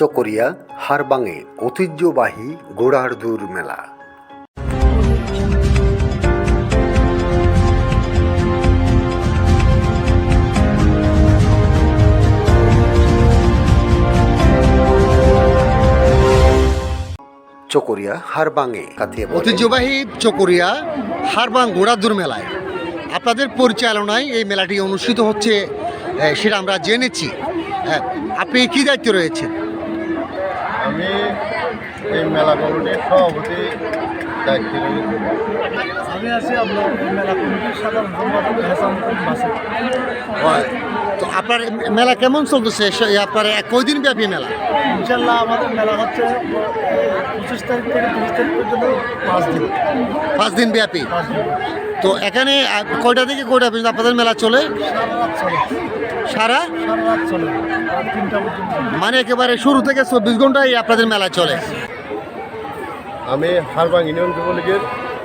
চকরিয়া হারবাঙে ঐতিহ্যবাহী গোড়ারদুর মেলা। চকরিয়া হারবাঙে ঐতিহ্যবাহী চকরিয়া হারবাং ঘোড়াদুর মেলায়। আপনাদের পরিচালনায় এই মেলাটি অনুষ্ঠিত হচ্ছে সেটা আমরা জেনেছি। হ্যাঁ, আপনি কি দায়িত্ব রয়েছেন? আমি এই মেলা কমিটির সভাপতি দায়িত্বে আমি আছি আপনার মেলা কমিটির সাধারণ সম্পাদক হাসান। তো আপনার মেলা কেমন চলতেছে? আপনার এক কয়দিন ব্যাপী মেলা? ইনশাল্লাহ আমাদের মেলা হচ্ছে পঁচিশ তারিখ থেকে তিরিশ তারিখ পর্যন্ত পাঁচ দিন। পাঁচ দিন ব্যাপী। তো এখানে কয়টা থেকে কয়টা পর্যন্ত আপনাদের মেলা চলে। সারা? মানে একেবারে শুরু থেকে চব্বিশ ঘন্টায় আপনাদের মেলা চলে। আমি হারবাং ইউনিয়ন যুবলীগের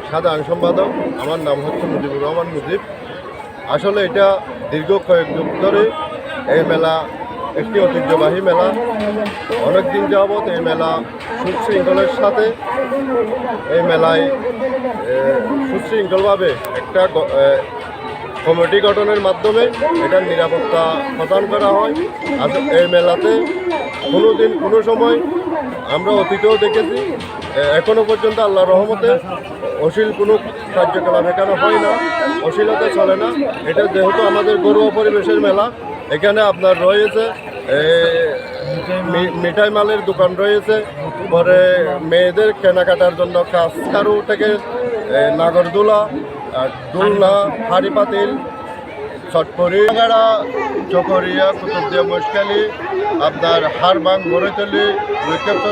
সাধারণ সম্পাদক। আমার নাম হচ্ছে মুজিবুর রহমান মুজিব। আসলে এটা দীর্ঘ কয়েক যুগ ধরে এই মেলা একটি ঐতিহ্যবাহী মেলা। অনেক দিন যাবৎ এই মেলা সুশৃঙ্খলের সাথে এই মেলায় সুশৃঙ্খলভাবে একটা কমিটি গঠনের মাধ্যমে এটার নিরাপত্তা প্রদান করা হয়। আজ এই মেলাতে কোনো দিন কোনো সময় আমরা অতীতেও দেখেছি এখনও পর্যন্ত আল্লাহ রহমতে অশ্লীল কোনো কার্যকলাপ এখানে হয় না, অশ্লীলতা চলে না। এটা যেহেতু আমাদের ঘরোয়া পরিবেশের মেলা, এখানে আপনার রয়েছে মিঠাই মালের দোকান রয়েছে, পরে মেয়েদের কেনাকাটার জন্য কাস্কারু থেকে নাগরদোলা আর দোলনা হাড়ি পাতিল ছটপরি গাড়া চকরিয়া কুতুবদিয়া মশকালি আপনার হারবাং বিক্ষেপ্ত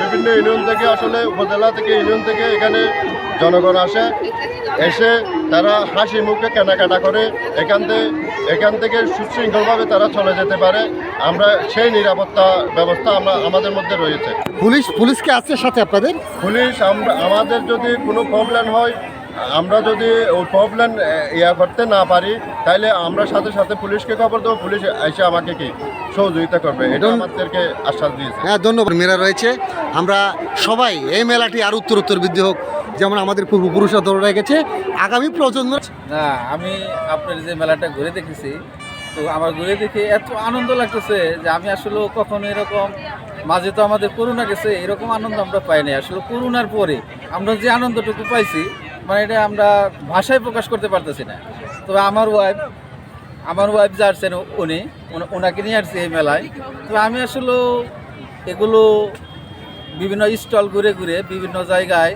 বিভিন্ন ইউনিয়ন থেকে আসলে উপজেলা থেকে ইউনিয়ন থেকে এখানে জনগণ আসে। এসে তারা হাসি মুখে কেনাকাটা করে। এখান থেকে এখান থেকে সুশৃঙ্খলভাবে তারা চলে যেতে পারে। আমরা সেই নিরাপত্তা ব্যবস্থা আমরা আমাদের মধ্যে রয়েছে। পুলিশ পুলিশকে আছে সাথে আপনাদের? পুলিশ আমরা আমাদের যদি কোনো প্রবলেম হয় আমরা যদি ওই প্রবলেম ইয়া করতে না পারি তাহলে আমরা সাথে সাথে পুলিশকে খবর দেবো পুলিশ এসে আমাকে কি সহযোগিতা করবে? এটা আমাদেরকে আশ্বাস দিয়েছে। হ্যাঁ ধন্যবাদ মেলা রয়েছে। আমরা সবাই এই মেলাটি আর উত্তর উত্তর বৃদ্ধি হোক যেমন আমাদের পূর্বপুরুষরা ধরে রেখেছে আগামী প্রজন্ম না আমি আপনার যে মেলাটা ঘুরে দেখেছি তো আমার ঘুরে দেখে এত আনন্দ লাগতেছে যে আমি আসলে কখনো এরকম মাঝে তো আমাদের করোনা গেছে এরকম আনন্দ আমরা পাইনি। আসলে করোনার পরে আমরা যে আনন্দটুকু পাইছি মানে এটা আমরা ভাষায় প্রকাশ করতে পারতেছি না। তবে আমার ওয়াইফ আমার ওয়াইফ যা আসছেন উনি ওনাকে নিয়ে আসছি এই মেলায়। তো আমি আসলে এগুলো বিভিন্ন স্টল ঘুরে ঘুরে বিভিন্ন জায়গায়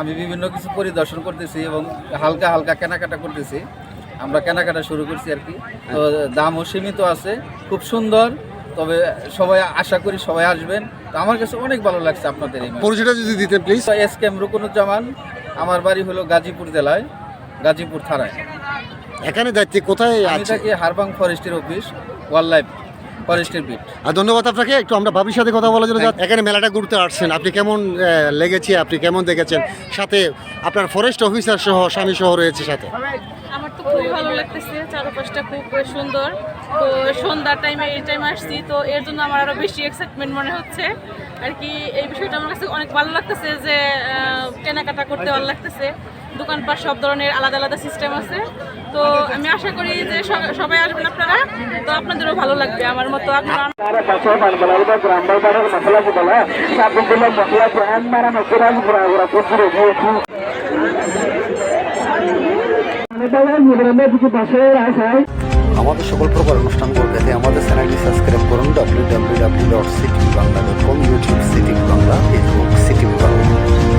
আমি বিভিন্ন কিছু পরিদর্শন করতেছি এবং হালকা হালকা কেনাকাটা করতেছি। আমরা কেনাকাটা শুরু করছি আর কি। তো দামও সীমিত আছে খুব সুন্দর। তবে সবাই আশা করি সবাই আসবেন। তো আমার কাছে অনেক ভালো লাগছে আপনাদের। পরিচয়টা যদি দিতেন প্লিজ এস কেম রুকুনুজ্জামান আমার বাড়ি হলো গাজীপুর জেলায় গাজীপুর থানায়। এখানে দায়িত্বে কোথায় আমি আছে থাকি হারবাং ফরেস্টের অফিস ওয়াইল্ড লাইফ ফরেস্টের বিট। আর ধন্যবাদ আপনাকে একটু আমরা ভাবির সাথে কথা বলার জন্য যা- এখানে মেলাটা ঘুরতে আসছেন আপনি কেমন আহ, লেগেছে আপনি কেমন দেখেছেন? সাথে আপনার ফরেস্ট অফিসার সহ স্বামী সহ রয়েছে সাথে। আমার তো খুবই ভালো লাগতেছে চারপাশটা খুব সুন্দর। তো সন্ধ্যার টাইমে এই টাইমে আসছি তো এর জন্য আমার আরও বেশি এক্সাইটমেন্ট মনে হচ্ছে। আর কি এই বিষয়টা আমার কাছে অনেক ভালো লাগতেছে যে কেনাকাটা করতে ভালো লাগতেছে। দোকানপাট সব ধরনের আলাদা আলাদা সিস্টেম আছে। তো আমি আশা করি যে সবাই আসবেন আপনারা। তো আপনাদেরও ভালো লাগবে আমার মতো। আপনারা আমাদের সকল প্রকার অনুষ্ঠান পেতে আমাদের চ্যানেলটি সাবস্ক্রাইব করুন W W W dot city Bangla dot com YouTube city Bangla Facebook city Bangla